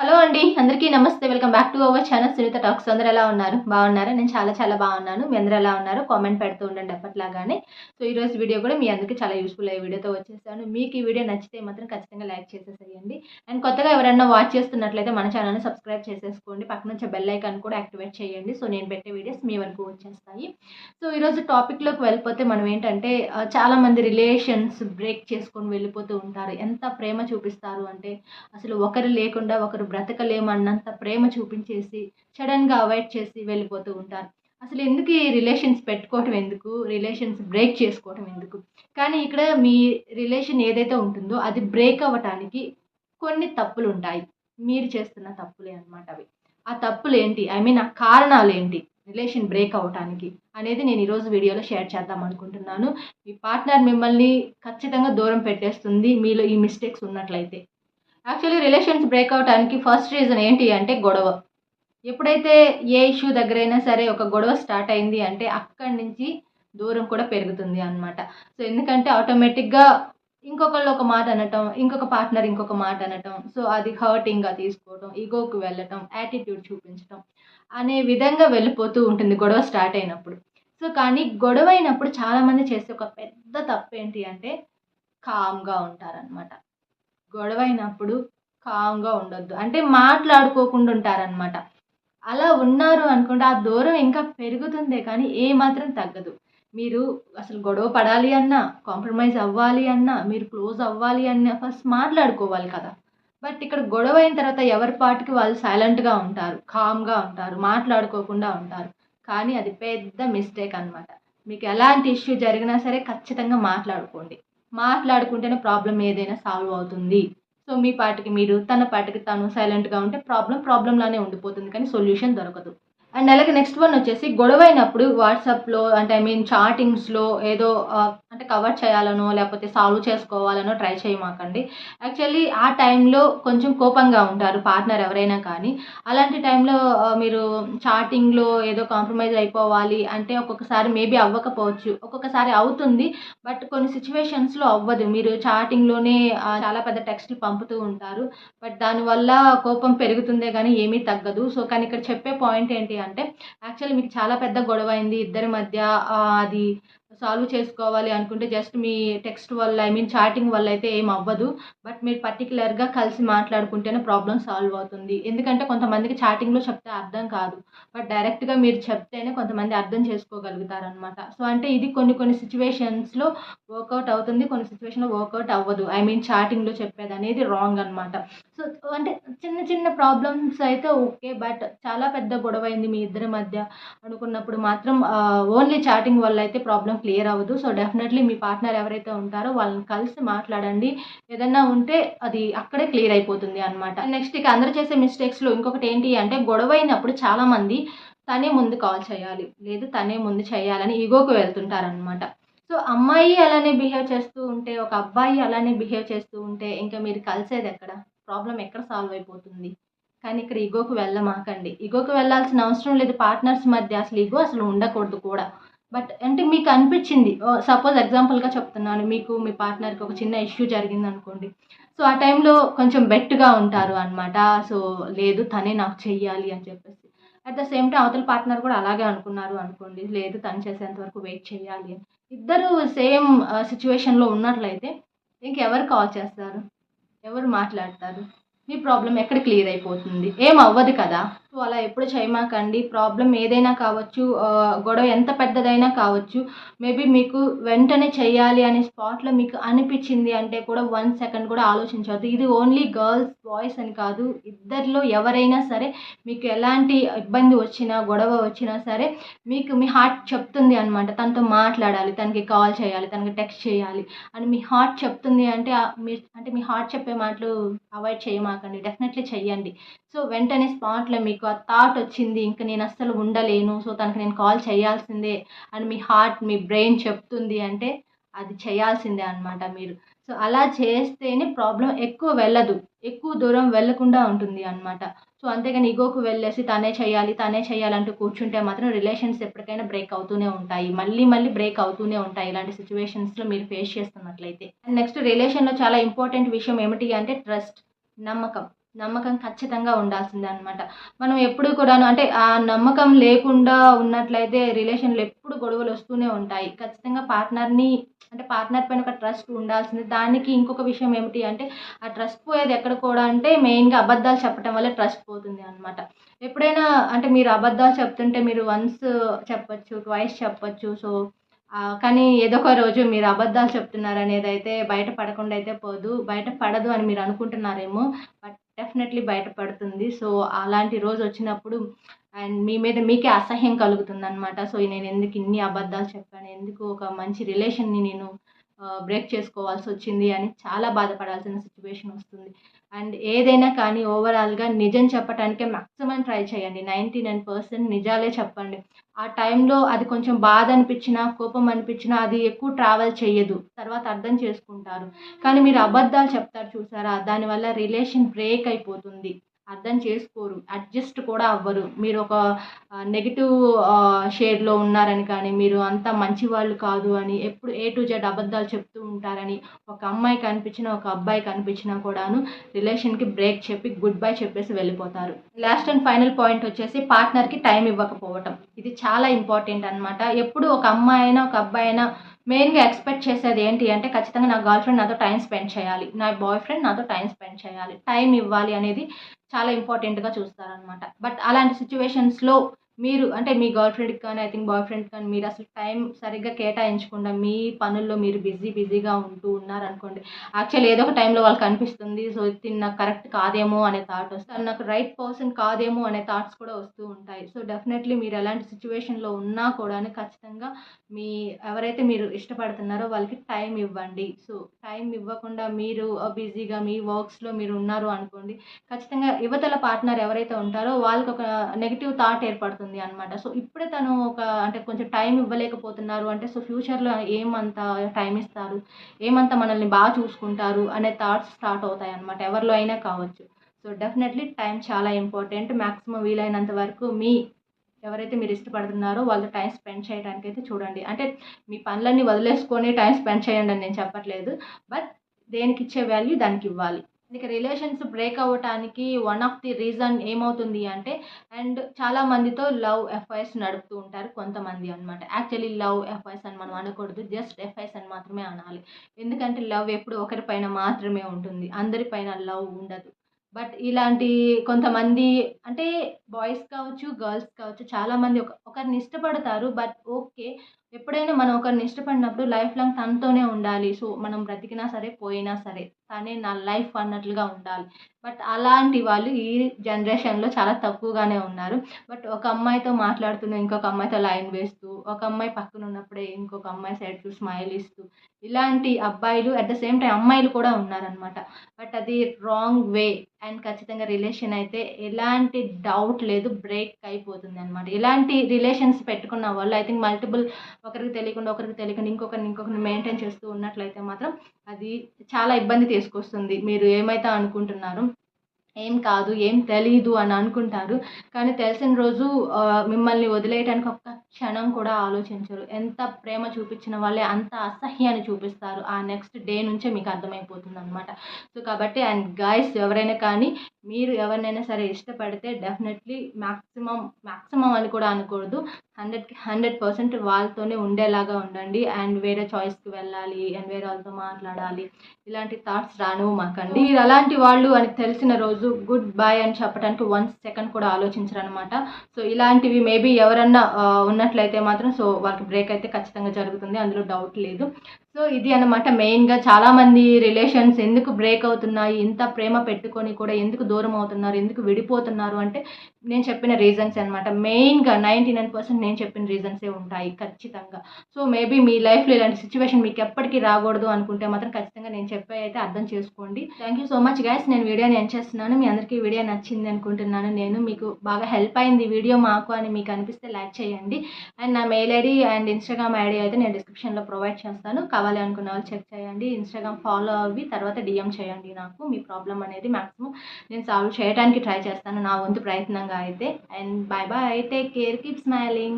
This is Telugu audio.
హలో అండి అందరికీ నమస్తే. Welcome back to our channel Sunitha talks. అందరూ ఎలా ఉన్నారు? బాగున్నారా? నేను చాలా చాలా బాగున్నాను. మీ అందరూ ఎలా ఉన్నారు? కామెంట్ పెడుతూ ఉండండి ఎప్పట్లాగానే సో ఈ రోజు వీడియో కూడా మీ అందరికీ చాలా యూస్ఫుల్ అయ్యే వీడియోతో వచ్చేసాను. మీకు ఈ వీడియో నచ్చితే మాత్రం ఖచ్చితంగా లైక్ చేసేసేయండి. అండ్ కొత్తగా ఎవరైనా వాచ్ చేస్తున్నట్లయితే మన ఛానల్ని సబ్స్క్రైబ్ చేసేసుకోండి. పక్కన వచ్చే బెల్ ఐకాన్ కూడా యాక్టివేట్ చేయండి. సో నేను పెట్టే వీడియోస్ మీ వరకు వచ్చేస్తాయి. సో ఈరోజు టాపిక్లోకి వెళ్ళిపోతే మనం ఏంటంటే చాలామంది రిలేషన్స్ బ్రేక్ చేసుకొని వెళ్ళిపోతూ ఉంటారు. ఎంత ప్రేమ చూపిస్తారు అంటే అసలు ఒకరు లేకుండా ఒకరు బ్రతకలేమన్నంత ప్రేమ చూపించేసి సడన్గా అవాయిడ్ చేసి వెళ్ళిపోతూ ఉంటారు అసలు ఎందుకు ఈ రిలేషన్స్ పెట్టుకోవటం ఎందుకు? రిలేషన్స్ బ్రేక్ చేసుకోవటం ఎందుకు? కానీ ఇక్కడ మీ రిలేషన్ ఏదైతే ఉంటుందో అది బ్రేక్ అవ్వటానికి కొన్ని తప్పులు ఉంటాయి మీరు చేస్తున్న తప్పులే అన్నమాట అవి. ఆ తప్పులు ఏంటి ఐ మీన్ ఆ కారణాలు ఏంటి రిలేషన్ బ్రేక్ అవ్వటానికి అనేది నేను ఈరోజు వీడియోలో షేర్ చేద్దాం అనుకుంటున్నాను. మీ పార్ట్నర్ మిమ్మల్ని ఖచ్చితంగా దూరం పెట్టేస్తుంది. మీలో ఈ మిస్టేక్స్ ఉన్నట్లయితే. యాక్చువల్లీ రిలేషన్స్ బ్రేక్ అవటానికి ఫస్ట్ రీజన్ ఏంటి అంటే గొడవ. ఎప్పుడైతే ఏ ఇష్యూ దగ్గరైనా సరే ఒక గొడవ స్టార్ట్ అయింది అంటే అక్కడి నుంచి దూరం కూడా పెరుగుతుంది అన్నమాట. సో ఎందుకంటే ఆటోమేటిక్గా ఇంకొకళ్ళు ఒక మాట అనటం ఇంకొక పార్ట్నర్ ఇంకొక మాట అనటం సో అది హర్టింగ్గా తీసుకోవటం ఈగోకి వెళ్ళటం యాటిట్యూడ్ చూపించటం అనే విధంగా వెళ్ళిపోతూ ఉంటుంది గొడవ స్టార్ట్ అయినప్పుడు. సో కానీ గొడవ అయినప్పుడు చాలామంది చేసే ఒక పెద్ద తప్పు ఏంటి అంటే కామ్గా ఉంటారనమాట గొడవ అయినప్పుడు కామ్గా ఉండొద్దు. అంటే మాట్లాడుకోకుండా ఉంటారనమాట అలా ఉన్నారు అనుకుంటే ఆ దూరం ఇంకా పెరుగుతుందే కానీ ఏ మాత్రం తగ్గదు. మీరు అసలు గొడవ పడాలి అన్నా కాంప్రమైజ్ అవ్వాలి అన్నా మీరు క్లోజ్ అవ్వాలి అన్నా ఫస్ట్ మాట్లాడుకోవాలి కదా. బట్ ఇక్కడ గొడవ అయిన తర్వాత ఎవరి పాటికి వాళ్ళు సైలెంట్గా ఉంటారు కామ్గా ఉంటారు మాట్లాడుకోకుండా ఉంటారు. కానీ అది పెద్ద మిస్టేక్ అన్నమాట. మీకు ఎలాంటి ఇష్యూ జరిగినా సరే ఖచ్చితంగా మాట్లాడుకోండి. మాట్లాడుకుంటేనే ప్రాబ్లం ఏదైనా సాల్వ్ అవుతుంది. సో మీ పాటికి మీరు తన పాటికి తను సైలెంట్గా ఉంటే ప్రాబ్లం ప్రాబ్లంలానే ఉండిపోతుంది. కానీ సొల్యూషన్ దొరకదు. అండ్ అలాగే నెక్స్ట్ వన్ వచ్చేసి గొడవైనప్పుడు వాట్సాప్లో అంటే ఐ మీన్ చాటింగ్స్లో ఏదో అంటే కవర్ చేయాలనో లేకపోతే సాల్వ్ చేసుకోవాలనో ట్రై చేయమాకండి. యాక్చువల్లీ ఆ టైంలో కొంచెం కోపంగా ఉంటారు పార్ట్నర్ ఎవరైనా కానీ. అలాంటి టైంలో మీరు చాటింగ్లో ఏదో కాంప్రమైజ్ అయిపోవాలి అంటే ఒక్కొక్కసారి మేబీ అవ్వకపోవచ్చు. ఒక్కొక్కసారి అవుతుంది బట్ కొన్ని సిచ్యువేషన్స్లో అవ్వదు. మీరు చాటింగ్లోనే చాలా పెద్ద టెక్స్ట్లు పంపుతూ ఉంటారు. బట్ దానివల్ల కోపం పెరుగుతుందే కానీ ఏమీ తగ్గదు. సో కానీ ఇక్కడ చెప్పే పాయింట్ ఏంటి అంటే యాక్చువల్లీ మీకు చాలా పెద్ద గొడవ అయింది. ఇద్దరి మధ్య అది సాల్వ్ చేసుకోవాలి అనుకుంటే జస్ట్ మీ టెక్స్ట్ వల్ల ఐ మీన్ చాటింగ్ వల్ల అయితే ఏం అవ్వదు. బట్ మీరు పర్టికులర్గా కలిసి మాట్లాడుకుంటేనే ప్రాబ్లం సాల్వ్ అవుతుంది. ఎందుకంటే కొంతమందికి చాటింగ్లో చెప్తే అర్థం కాదు. బట్ డైరెక్ట్గా మీరు చెప్తేనే కొంతమంది అర్థం చేసుకోగలుగుతారనమాట సో అంటే ఇది కొన్ని కొన్ని సిచ్యువేషన్స్లో వర్కౌట్ అవుతుంది కొన్ని సిచ్యువేషన్లో వర్కౌట్ అవ్వదు. ఐ మీన్ చాటింగ్లో చెప్పేది అనేది రాంగ్ అనమాట సో అంటే చిన్న చిన్న ప్రాబ్లమ్స్ అయితే ఓకే బట్ చాలా పెద్ద గొడవ అయింది మీ ఇద్దరి మధ్య. అనుకున్నప్పుడు మాత్రం ఓన్లీ చాటింగ్ వల్ల అయితే ప్రాబ్లం క్లియర్ అవ్వదు. సో డెఫినెట్లీ మీ పార్ట్నర్ ఎవరైతే ఉంటారో వాళ్ళని కలిసి మాట్లాడండి. ఏదన్నా ఉంటే అది అక్కడే క్లియర్ అయిపోతుంది అనమాట నెక్స్ట్ ఇక అందరూ చేసే మిస్టేక్స్లో ఇంకొకటి ఏంటి అంటే గొడవ అయినప్పుడు చాలామంది తనే ముందు కాల్ చేయాలి. లేదు తనే ముందు చేయాలని ఈగోకు వెళ్తుంటారనమాట సో అమ్మాయి అలానే బిహేవ్ చేస్తూ ఉంటే ఒక అబ్బాయి అలానే బిహేవ్ చేస్తూ ఉంటే ఇంకా మీరు కలిసేది ఎక్కడ? ప్రాబ్లం ఎక్కడ సాల్వ్ అయిపోతుంది? కానీ ఇక్కడ ఈగోకు వెళ్ళమాకండి. ఈగోకు వెళ్ళాల్సిన అవసరం లేదు. పార్ట్నర్స్ మధ్య అసలు ఈగో అసలు ఉండకూడదు కూడా. బట్ అంటే మీకు అనిపించింది సపోజ్ ఎగ్జాంపుల్గా చెప్తున్నాను మీకు మీ పార్ట్నర్కి ఒక చిన్న ఇష్యూ జరిగింది అనుకోండి. సో ఆ టైంలో కొంచెం బెట్గా ఉంటారు అనమాట సో లేదు తనే నాకు చెయ్యాలి అని చెప్పేసి. అట్ ద సేమ్ టైం అవతల పార్ట్నర్ కూడా అలాగే అనుకున్నారు అనుకోండి. లేదు తను చేసేంత వరకు వెయిట్ చేయాలి అని. ఇద్దరు సేమ్ సిచ్యువేషన్లో ఉన్నట్లయితే ఇంకెవరు కాల్ చేస్తారు? ఎవరు మాట్లాడతారు? మీ ప్రాబ్లం ఎక్కడ క్లియర్ అయిపోతుంది? ఏం అవ్వదు కదా. సో అలా ఎప్పుడు చేయమాకండి ప్రాబ్లం ఏదైనా కావచ్చు గొడవ ఎంత పెద్దదైనా కావచ్చు మేబీ మీకు వెంటనే చేయాలి అనే స్పాట్లో మీకు అనిపించింది అంటే కూడా వన్ సెకండ్ కూడా ఆలోచించవద్దు. ఇది ఓన్లీ గర్ల్స్ బాయ్స్ అని కాదు ఇద్దరిలో ఎవరైనా సరే మీకు ఎలాంటి ఇబ్బంది వచ్చినా గొడవ వచ్చినా సరే మీకు మీ హార్ట్ చెప్తుంది అనమాట తనతో మాట్లాడాలి తనకి కాల్ చేయాలి తనకి టెక్స్ట్ చేయాలి అని మీ హార్ట్ చెప్తుంది అంటే మీ అంటే మీ హార్ట్ చెప్పే మాటలు అవాయిడ్ చేయమాకండి. డెఫినెట్లీ చెయ్యండి. సో వెంటనే స్పాట్లో మీకు థాట్ వచ్చింది ఇంకా నేను అస్సలు ఉండలేను సో తనకి నేను కాల్ చేయాల్సిందే అని మీ హార్ట్ మీ బ్రెయిన్ చెప్తుంది అంటే అది చేయాల్సిందే అనమాట మీరు. సో అలా చేస్తేనే ప్రాబ్లం ఎక్కువ వెళ్ళదు ఎక్కువ దూరం వెళ్ళకుండా ఉంటుంది అనమాట సో అంతేగాని ఇగోకు వెళ్ళేసి తనే చేయాలి తనే చేయాలంటూ కూర్చుంటే మాత్రం రిలేషన్స్ ఎప్పటికైనా బ్రేక్ అవుతూనే ఉంటాయి మళ్ళీ మళ్ళీ బ్రేక్ అవుతూనే ఉంటాయి ఇలాంటి సిచ్యువేషన్స్లో మీరు ఫేస్ చేస్తున్నట్లయితే. నెక్స్ట్ రిలేషన్లో చాలా ఇంపార్టెంట్ విషయం ఏమిటి అంటే ట్రస్ట్ నమ్మకం. నమ్మకం ఖచ్చితంగా ఉండాల్సిందే అనమాట మనం ఎప్పుడు కూడాను అంటే ఆ నమ్మకం లేకుండా ఉన్నట్లయితే రిలేషన్లో ఎప్పుడు గొడవలు వస్తూనే ఉంటాయి. ఖచ్చితంగా పార్ట్నర్ని అంటే పార్ట్నర్ పైన ఒక ట్రస్ట్ ఉండాల్సింది. దానికి ఇంకొక విషయం ఏమిటి అంటే ఆ ట్రస్ట్ పోయేది ఎక్కడ కూడా అంటే మెయిన్గా అబద్ధాలు చెప్పడం వల్ల ట్రస్ట్ పోతుంది అనమాట ఎప్పుడైనా అంటే మీరు అబద్ధాలు చెప్తుంటే మీరు వన్స్ చెప్పచ్చు ట్వైస్ చెప్పచ్చు సో కానీ ఏదో ఒక రోజు మీరు అబద్ధాలు చెప్తున్నారు అనేది అయితే బయట పడకుండా అయితే పోదు. బయట పడదు అని మీరు అనుకుంటున్నారేమో బట్ డెఫినెట్లీ బయటపడుతుంది. సో అలాంటి రోజు వచ్చినప్పుడు అండ్ మీ మీద మీకే అసహ్యం కలుగుతుంది అనమాట సో నేను ఎందుకు ఇన్ని అబద్ధాలు చెప్పాను? ఎందుకు ఒక మంచి రిలేషన్ని నేను బ్రేక్ చేసుకోవాల్సి వచ్చింది అని చాలా బాధపడాల్సిన సిచ్యువేషన్ వస్తుంది. అండ్ ఏదైనా కానీ ఓవరాల్గా నిజం చెప్పడానికే మ్యాక్సిమం ట్రై చేయండి. నైంటీ నైన్ పర్సెంట్ నిజాలే చెప్పండి. ఆ టైంలో అది కొంచెం బాధ అనిపించినా కోపం అనిపించినా అది ఎక్కువ ట్రావెల్ చేయదు తర్వాత అర్థం చేసుకుంటారు. కానీ మీరు అబద్ధాలు చెప్తారు చూసారా? దానివల్ల రిలేషన్ బ్రేక్ అయిపోతుంది. అర్థం చేసుకోరు అడ్జస్ట్ కూడా అవ్వరు. మీరు ఒక నెగిటివ్ షేడ్లో ఉన్నారని కానీ మీరు అంత మంచి వాళ్ళు కాదు అని ఎప్పుడు ఏ టు జెడ్ అబద్ధాలు చెప్తూ ఉంటారని ఒక అమ్మాయి కనిపించినా ఒక అబ్బాయి కనిపించినా కూడాను రిలేషన్కి బ్రేక్ చెప్పి గుడ్ బై చెప్పేసి వెళ్ళిపోతారు. లాస్ట్ అండ్ ఫైనల్ పాయింట్ వచ్చేసి పార్ట్నర్కి టైం ఇవ్వకపోవటం. ఇది చాలా ఇంపార్టెంట్ అనమాట ఎప్పుడు ఒక అమ్మాయి అయినా ఒక అబ్బాయి అయినా మెయిన్గా ఎక్స్పెక్ట్ చేసేది ఏంటి అంటే ఖచ్చితంగా నా గర్ల్ ఫ్రెండ్ నాతో టైం స్పెండ్ చేయాలి. నా బాయ్ ఫ్రెండ్ నాతో టైం స్పెండ్ చేయాలి. టైం ఇవ్వాలి అనేది చాలా ఇంపార్టెంట్గా చూస్తారనమాట బట్ అలాంటి సిచ్యువేషన్స్లో మీరు అంటే మీ గర్ల్ ఫ్రెండ్కి కానీ ఐ థింక్ బాయ్ ఫ్రెండ్ కానీ మీరు అసలు టైం సరిగ్గా కేటాయించకుండా మీ పనుల్లో మీరు బిజీ బిజీగా ఉంటూ ఉన్నారనుకోండి యాక్చువల్లీ ఏదో ఒక టైంలో వాళ్ళకి అనిపిస్తుంది సో ఇది నాకు కరెక్ట్ కాదేమో అనే థాట్ వస్తుంది నాకు రైట్ పర్సన్ కాదేమో అనే థాట్స్ కూడా వస్తూ ఉంటాయి. సో డెఫినెట్లీ మీరు ఎలాంటి సిచ్యువేషన్లో ఉన్నా కూడా ఖచ్చితంగా మీ ఎవరైతే మీరు ఇష్టపడుతున్నారో వాళ్ళకి టైం ఇవ్వండి. సో టైం ఇవ్వకుండా మీరు బిజీగా మీ వర్క్స్లో మీరు ఉన్నారు అనుకోండి ఖచ్చితంగా యువతల పార్ట్నర్ ఎవరైతే ఉంటారో వాళ్ళకి ఒక నెగిటివ్ థాట్ ఏర్పడుతుంది. అవుతుంది అనమాట సో ఇప్పుడే తను ఒక అంటే కొంచెం టైం ఇవ్వలేకపోతున్నారు. అంటే సో ఫ్యూచర్లో ఏమంత టైం ఇస్తారు? ఏమంత మనల్ని బాగా చూసుకుంటారు? అనే థాట్స్ స్టార్ట్ అవుతాయి అనమాట ఎవరిలో అయినా కావచ్చు. సో డెఫినెట్లీ టైం చాలా ఇంపార్టెంట్. మ్యాక్సిమం వీలైనంత వరకు మీ ఎవరైతే మీరు ఇష్టపడుతున్నారో వాళ్ళతో టైం స్పెండ్ చేయడానికి అయితే చూడండి. అంటే మీ పనులన్నీ వదిలేసుకొని టైం స్పెండ్ చేయండి అని నేను చెప్పట్లేదు. బట్ దేనికి ఇచ్చే వాల్యూ దానికి ఇవ్వాలి. ఇక రిలేషన్స్ బ్రేక్ అవ్వటానికి వన్ ఆఫ్ ది రీజన్ ఏమవుతుంది అంటే అండ్ చాలా మందితో లవ్ ఎఫ్ఐఎస్ నడుపుతూ ఉంటారు కొంతమంది అనమాట యాక్చువల్లీ లవ్ ఎఫ్ఐఎస్ అని మనం అనకూడదు జస్ట్ ఎఫ్ఐఎస్ అని మాత్రమే అనాలి. ఎందుకంటే లవ్ ఎప్పుడు ఒకరిపైన మాత్రమే ఉంటుంది అందరిపైన లవ్ ఉండదు. బట్ ఇలాంటి కొంతమంది అంటే బాయ్స్ కావచ్చు గర్ల్స్ కావచ్చు చాలామంది ఒక ఒకరిని ఇష్టపడతారు బట్ ఓకే ఎప్పుడైనా మనం ఒకరిని ఇష్టపడినప్పుడు లైఫ్ లాంగ్ తనతోనే ఉండాలి. సో మనం బ్రతికినా సరే పోయినా సరే తనే నా లైఫ్ అన్నట్లుగా ఉండాలి. బట్ అలాంటి వాళ్ళు ఈ జనరేషన్లో చాలా తక్కువగానే ఉన్నారు. బట్ ఒక అమ్మాయితో మాట్లాడుతున్న ఇంకొక అమ్మాయితో లైన్ వేస్తూ ఒక అమ్మాయి పక్కన ఉన్నప్పుడే ఇంకొక అమ్మాయి సైడ్ చూ స్మైల్ ఇస్తూ ఇలాంటి అబ్బాయిలు అట్ ద సేమ్ టైం అమ్మాయిలు కూడా ఉన్నారనమాట బట్ అది రాంగ్ వే అండ్ ఖచ్చితంగా రిలేషన్ అయితే ఎలాంటి డౌట్ లేదు బ్రేక్ అయిపోతుంది అనమాట ఇలాంటి రిలేషన్స్ పెట్టుకున్న వాళ్ళు ఐ థింక్ మల్టిపుల్ ఒకరికి తెలియకుండా ఒకరికి తెలియకుండా ఇంకొకరిని ఇంకొకరిని మెయింటైన్ చేస్తూ ఉన్నట్లయితే మాత్రం అది చాలా ఇబ్బంది తీసుకొస్తుంది. మీరు ఏమైతే అనుకుంటున్నారో ఏం కాదు ఏం తెలీదు అని అనుకుంటారు. కానీ తెలిసిన రోజు మిమ్మల్ని వదిలేయడానికి ఒక్క క్షణం కూడా ఆలోచించరు. ఎంత ప్రేమ చూపించిన వాళ్ళే అంత అసహ్యాన్ని చూపిస్తారు. ఆ నెక్స్ట్ డే నుంచే మీకు అర్థమైపోతుంది అనమాట సో కాబట్టి అండ్ గాయస్ ఎవరైనా కానీ మీరు ఎవరినైనా సరే ఇష్టపడితే డెఫినెట్లీ మ్యాక్సిమం మ్యాక్సిమం అని కూడా అనకూడదు. హండ్రెడ్కి హండ్రెడ్ పర్సెంట్ వాళ్ళతోనే ఉండేలాగా ఉండండి. అండ్ వేరే చాయిస్కి వెళ్ళాలి అండ్ వేరే వాళ్ళతో మాట్లాడాలి. ఇలాంటి థాట్స్ రాను మాకండి మీరు అలాంటి వాళ్ళు అని తెలిసిన రోజు గుడ్ బాయ్ అని చెప్పడానికి వన్ సెకండ్ కూడా ఆలోచించరనమాట సో ఇలాంటివి మేబీ ఎవరన్నా ఉన్నట్లయితే మాత్రం సో వాళ్ళకి బ్రేక్ అయితే ఖచ్చితంగా జరుగుతుంది. అందులో డౌట్ లేదు. సో ఇది అనమాట మెయిన్గా చాలామంది రిలేషన్స్ ఎందుకు బ్రేక్ అవుతున్నాయి ఇంత ప్రేమ పెట్టుకొని కూడా ఎందుకు దూరం అవుతున్నారు ఎందుకు విడిపోతున్నారు అంటే నేను చెప్పిన రీజన్స్ అనమాట మెయిన్గా నైంటీ నైన్ పర్సెంట్ నేను చెప్పిన రీజన్సే ఉంటాయి ఖచ్చితంగా. సో మేబీ మీ లైఫ్లో ఇలాంటి సిచ్యువేషన్ మీకు ఎప్పటికీ రాకూడదు అనుకుంటే మాత్రం ఖచ్చితంగా నేను చెప్పే అయితే అర్థం చేసుకోండి. Thank you so much guys నేను వీడియోని ఎండ్ చేస్తున్నాను. మీ అందరికీ వీడియో నచ్చింది అనుకుంటున్నాను. నేను మీకు బాగా హెల్ప్ అయింది వీడియో మాకు అని మీకు అనిపిస్తే లైక్ చేయండి. అండ్ నా mail ID and Instagram ID అయితే నేను డిస్క్రిప్షన్లో ప్రొవైడ్ చేస్తాను. కావాలి అనుకున్న వాళ్ళు చెక్ చేయండి. ఇన్స్టాగ్రామ్ ఫాలో అవి తర్వాత డిఎం చేయండి నాకు. మీ ప్రాబ్లం అనేది మాక్సిమం నేను సాల్వ్ చేయడానికి ట్రై చేస్తాను నా వంతు ప్రయత్నంగా అయితే. And bye bye take care keep smiling